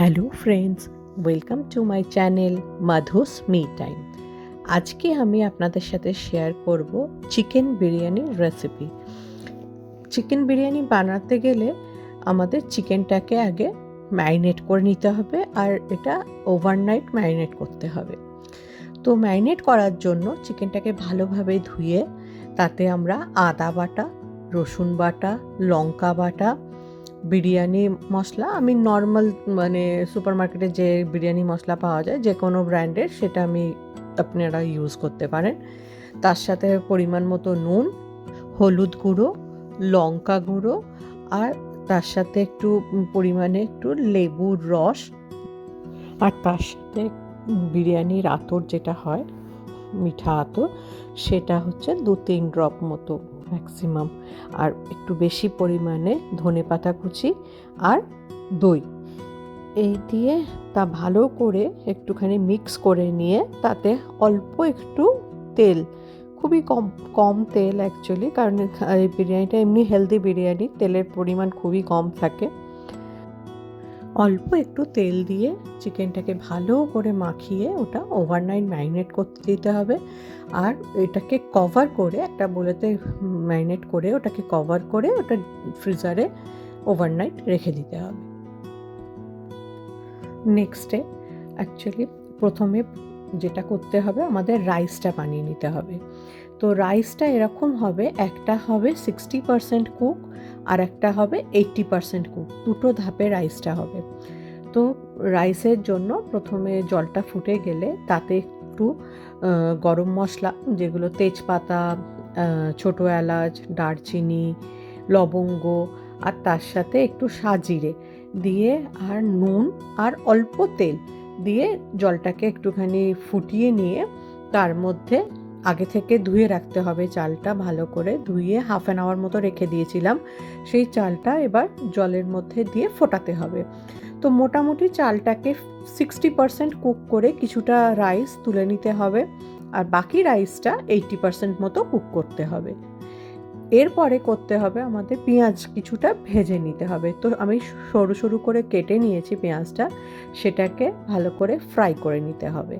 Hello friends, welcome to my channel Madhu's me time. আজকে আমি আপনাদের সাথে শেয়ার করব চিকেন বিরিয়ানির রেসিপি। চিকেন বিরিয়ানি বানাতে গেলে আমাদের চিকেনটাকে আগে ম্যারিনেট করে নিতে হবে আর এটা ওভারনাইট ম্যারিনেট করতে হবে। তো ম্যারিনেট করার জন্য চিকেনটাকে ভালোভাবে ধুয়ে তাতে আমরা আদা বাটা, রসুন বাটা, লঙ্কা বাটা বিরিয়ানি মশলা, আমি নর্মাল মানে সুপার মার্কেটে যে বিরিয়ানি মশলা পাওয়া যায় যে কোনো ব্র্যান্ডের সেটা আমি আপনারা ইউজ করতে পারেন। তার সাথে পরিমাণ মতো নুন, হলুদ গুঁড়ো, লঙ্কা গুঁড়ো, আর তার সাথে একটু পরিমাণে একটু লেবুর রস। আর তার সাথে বিরিয়ানির আতর যেটা হয়, মিঠা আতর, সেটা হচ্ছে দু তিন ড্রপ মতো। ম্যাক্সিমাম আর একটু বেশি পরিমাণে ধনে পাতা কুচি আর দই। এই দিয়ে তা ভালো করে একটুখানি মিক্স করে নিয়ে তাতে অল্প একটু তেল, খুবই কম কম তেল অ্যাকচুয়ালি কারণ এই বিরিয়ানিটা এমনি হেলদি বিরিয়ানি, তেলের পরিমাণ খুবই কম থাকে। অল্প একটু তেল দিয়ে চিকেনটাকে ভালো করে মাখিয়ে ওটা ওভারনাইট ম্যারিনেট করতে দিতে হবে। আর এটাকে কভার করে একটা বলেতে ম্যারিনেট করে ওটাকে কভার করে ওটা ফ্রিজারে ওভারনাইট রেখে দিতে হবে। নেক্সটে অ্যাকচুয়ালি প্রথমে যেটা করতে হবে, আমাদের রাইসটা বানিয়ে নিতে হবে। তো রাইসটা এরকম হবে, একটা হবে সিক্সটি পারসেন্ট কুক আর একটা হবে এইট্টি পারসেন্ট কুক দুটো ধাপে রাইসটা হবে। তো রাইসের জন্য প্রথমে জলটা ফুটে গেলে তাতে একটু গরম মশলা যেগুলো তেজপাতা ছোটো এলাচ, দারচিনি, লবঙ্গ আর তার সাথে একটু সাজিরে দিয়ে আর নুন আর অল্প তেল দিয়ে জলটাকে একটুখানি ফুটিয়ে নিয়ে তার মধ্যে আগে থেকে ধুয়ে রাখতে হবে চালটা, ভালো করে ধুয়ে হাফ অ্যান আওয়ার মতো রেখে দিয়েছিলাম। সেই চালটা এবার জলের মধ্যে দিয়ে ফোটাতে হবে। তো মোটামুটি চালটাকে সিক্সটি পারসেন্ট কুক করে কিছুটা রাইস তুলে নিতে হবে আর বাকি রাইসটা এইটটি পারসেন্ট মতো কুক করতে হবে। এরপরে করতে হবে আমাদের পেঁয়াজ কিছুটা ভেজে নিতে হবে। তো আমি সরু সরু করে কেটে নিয়েছি পেঁয়াজটা, সেটাকে ভালো করে ফ্রাই করে নিতে হবে।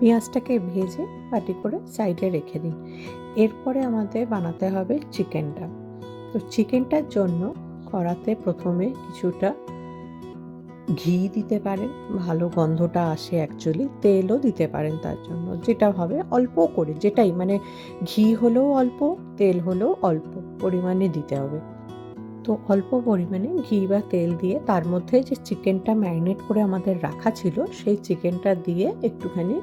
পেঁয়াজটাকে ভেজে বাটি করে সাইডে রেখে দিন। এরপরে আমাদের বানাতে হবে চিকেনটা। তো চিকেনটার জন্য কড়াতে প্রথমে কিছুটা ঘি দিতে পারেন, ভালো গন্ধটা আসে অ্যাকচুয়ালি তেলও দিতে পারেন তার জন্য, যেটা হবে অল্প করে, যেটাই মানে ঘি হলেও অল্প, তেল হলেও অল্প পরিমাণে দিতে হবে। তো অল্প পরিমাণে ঘি বা তেল দিয়ে তার মধ্যে যে চিকেনটা ম্যারিনেট করে আমাদের রাখা ছিল, সেই চিকেনটা দিয়ে একটুখানি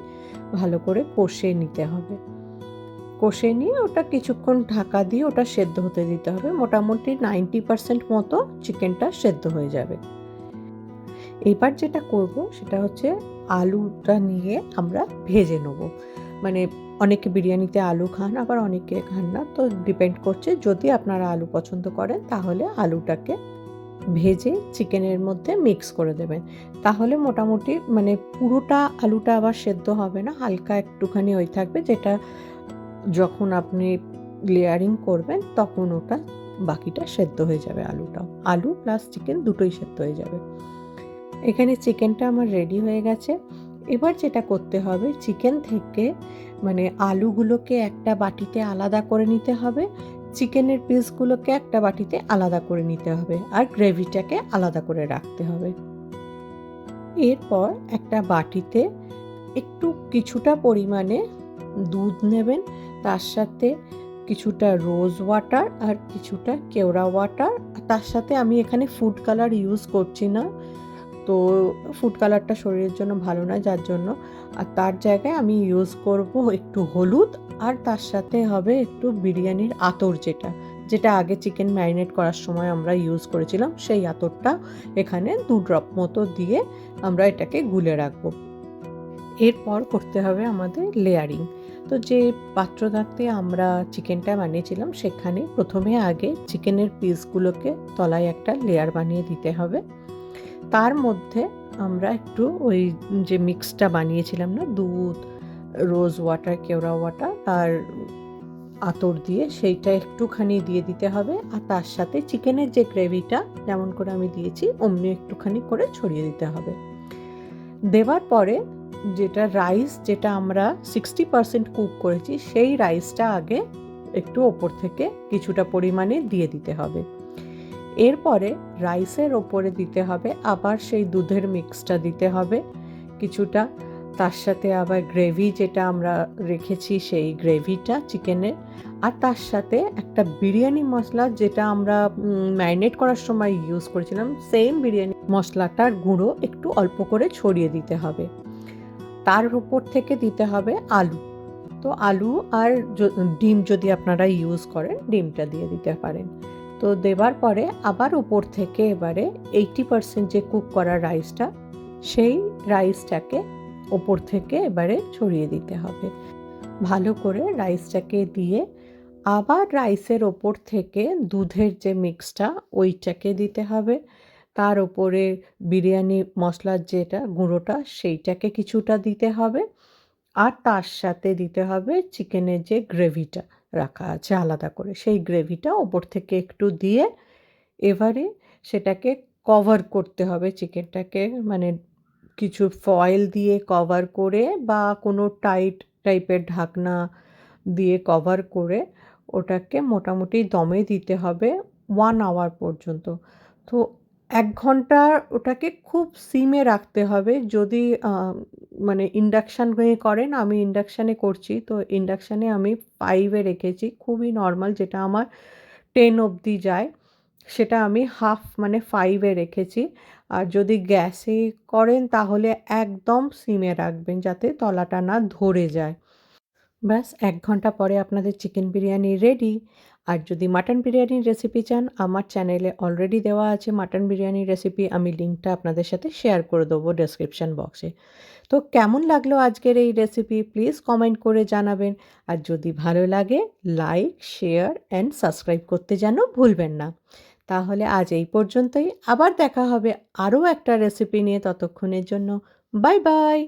ভালো করে কষে নিতে হবে। কষে নিয়ে ওটা কিছুক্ষণ ঢাকা দিয়ে ওটা সেদ্ধ হতে দিতে হবে। মোটামুটি নাইনটি পারসেন্ট মতো চিকেনটা সেদ্ধ হয়ে যাবে। এবার যেটা করব সেটা হচ্ছে আলুটা নিয়ে আমরা ভেজে নেব। মানে অনেকে বিরিয়ানিতে আলু খান, আবার অনেকে খান না। তো ডিপেন্ড করছে, যদি আপনারা আলু পছন্দ করেন, তাহলে আলুটাকে ভেজে চিকেনের মধ্যে মিক্স করে দেবেন। তাহলে মোটামুটি মানে পুরোটা আলুটা আবার সেদ্ধ হবে না, হালকা একটুখানি ওই থাকবে, যেটা যখন আপনি লেয়ারিং করবেন, তখন ওটা বাকিটা সেদ্ধ হয়ে যাবে আলুটাও। আলু প্লাস চিকেন দুটোই সেদ্ধ হয়ে যাবে। এখানে চিকেনটা আমার রেডি হয়ে গেছে। এবার যেটা করতে হবে চিকেন থেকে মানে আলুগুলোকে একটা বাটিতে আলাদা করে নিতে হবে, চিকেনের পিসগুলোকে একটা বাটিতে আলাদা করে নিতে হবে আর গ্রেভিটাকে আলাদা করে রাখতে হবে। এরপর একটা বাটিতে একটু কিছুটা পরিমাণে দুধ নেবেন, তার সাথে কিছুটা রোজ ওয়াটার আর কিছুটা কেওড়া ওয়াটার। তার সাথে আমি এখানে ফুড কালার ইউজ করছি না। তো ফুড কালারটা শরীরের জন্য ভালো নয়, যার জন্য। আর তার জায়গায় আমি ইউজ করব একটু হলুদ, আর তার সাথে হবে একটু বিরিয়ানির আতর যেটা যেটা আগে চিকেন ম্যারিনেট করার সময় আমরা ইউজ করেছিলাম, সেই আতরটা এখানে দু ড্রপ মতো দিয়ে আমরা এটাকে গুলে রাখব। এরপর করতে হবে আমাদের লেয়ারিং তো যে পাত্রটাতে আমরা চিকেনটা বানিয়েছিলাম, সেখানে প্রথমে আগে চিকেনের পিসগুলোকে তলায় একটা লেয়ার বানিয়ে দিতে হবে। তার মধ্যে আমরা একটু ওই যে মিক্সটা বানিয়েছিলাম না, দুধ রোজ ওয়াটার কেওড়া ওয়াটার আর আতর দিয়ে সেইটা একটুখানি দিয়ে দিতে হবে। আর তার সাথে চিকেনের যে গ্রেভিটা যেমন করে আমি দিয়েছি, অমনি একটুখানি করে ছড়িয়ে দিতে হবে। দেওয়ার পরে যেটা রাইস যেটা আমরা সিক্সটি পারসেন্ট কুক করেছি, সেই রাইসটা আগে একটু ওপর থেকে কিছুটা পরিমাণে দিয়ে দিতে হবে। এরপরে রাইসের ওপরে দিতে হবে আবার সেই দুধের মিক্সটা দিতে হবে। কিছুটা তার সাথে আবার গ্রেভি যেটা আমরা রেখেছি সেই গ্রেভিটা চিকেনের আর তার সাথে একটা বিরিয়ানি মশলা যেটা আমরা ম্যারিনেট করার সময় ইউজ করেছিলাম সেম বিরিয়ানি মশলাটার গুঁড়ো একটু অল্প করে ছড়িয়ে দিতে হবে। তার উপর থেকে দিতে হবে আলু। তো আলু আর ডিম যদি আপনারা ইউজ করেন, ডিমটা দিয়ে দিতে পারেন। তো দেবার পরে আবার উপর থেকে এবারে এইটি পার্সেন্ট যে কুক করা রাইসটা সেই রাইসটাকে ওপর থেকে এবারে ছড়িয়ে দিতে হবে। ভালো করে রাইসটাকে দিয়ে আবার রাইসের ওপর থেকে দুধের যে মিক্সটা ওইটাকে দিতে হবে। তার ওপরে বিরিয়ানি মশলার যেটা গুঁড়োটা, সেইটাকে কিছুটা দিতে হবে। আর তার সাথে দিতে হবে চিকেনের যে গ্রেভিটা রাখা আছে আলাদা করে। সেই গ্রেভিটা ওপর থেকে একটু দিয়ে এবারে সেটাকে কভার করতে হবে চিকেনটাকে। মানে কিছু ফয়েল দিয়ে কভার করে বা কোনো টাইট টাইপের ঢাকনা দিয়ে কভার করে ওটাকে মোটামুটি দমে দিতে হবে ওয়ান আওয়ার পর্যন্ত। তো এক ঘণ্টা ওটাকে খুব সিমে রাখতে হবে। যদি মানে ইন্ডাকশান করেন আমি ইন্ডাকশানে করছি, তো ইন্ডাকশানে আমি ফাইভে রেখেছি, খুবই নর্মাল, যেটা আমার টেন অবধি যায়, সেটা আমি হাফ মানে ফাইভে রেখেছি। আর যদি গ্যাসে করেন, তাহলে একদম সিমে রাখবেন, যাতে তলাটা না ধরে যায়। ব্যাস, এক ঘণ্টা পরে আপনাদের চিকেন বিরিয়ানি রেডি। আর যদি মাটন বিরিয়ানির রেসিপি চান, আমার চ্যানেলে অলরেডি দেওয়া আছে মাটন বিরিয়ানির রেসিপি আমি লিঙ্কটা আপনাদের সাথে শেয়ার করে দেবো ডেসক্রিপশন বক্সে তো কেমন লাগল আজকের এই রেসিপি প্লিজ কমেন্ট করে জানাবেন। আর যদি ভালো লাগে লাইক শেয়ার অ্যান্ড সাবস্ক্রাইব করতে যেন ভুলবেন না। তাহলে আজ এই পর্যন্তই। আবার দেখা হবে আরও একটা রেসিপি নিয়ে ততক্ষণের জন্য। Bye bye